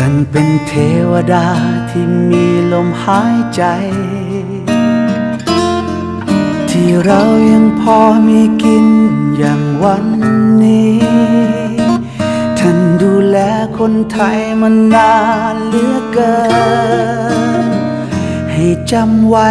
ท่านเป็นเทวดาที่มีลมหายใจ ที่เรายังพอมีกินอย่างวันนี้ ท่านดูแลคนไทยมานานเหลือเกิน ให้จำไว้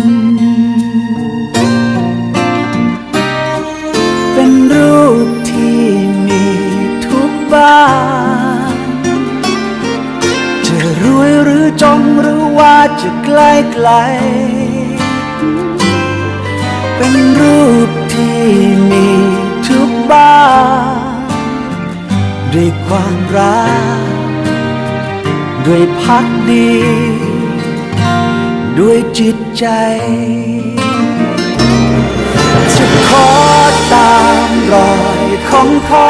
ป็น จะไกลไกล เป็นรูปที่มีทุกบ้านด้วยความรัก ด้วยพักดี ด้วยจิตใจ จะขอตามรอยของพ่อ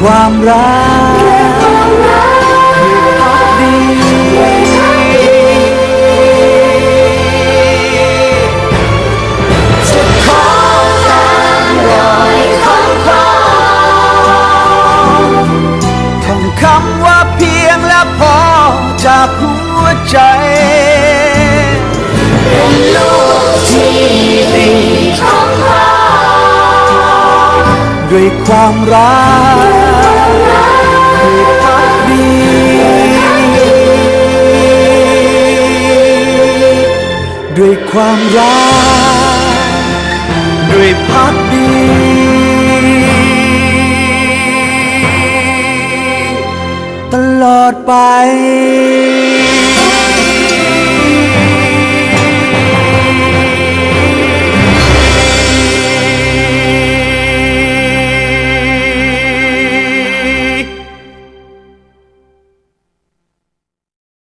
ความรักความรักพักดีจะขอตามรอยของพ่อท่องคำว่าเพียงและพอจากหัวใจ เป็นลูกที่ดีของพ่อด้วยความรัก ด้วยความรักด้วยพักดีตลอดไป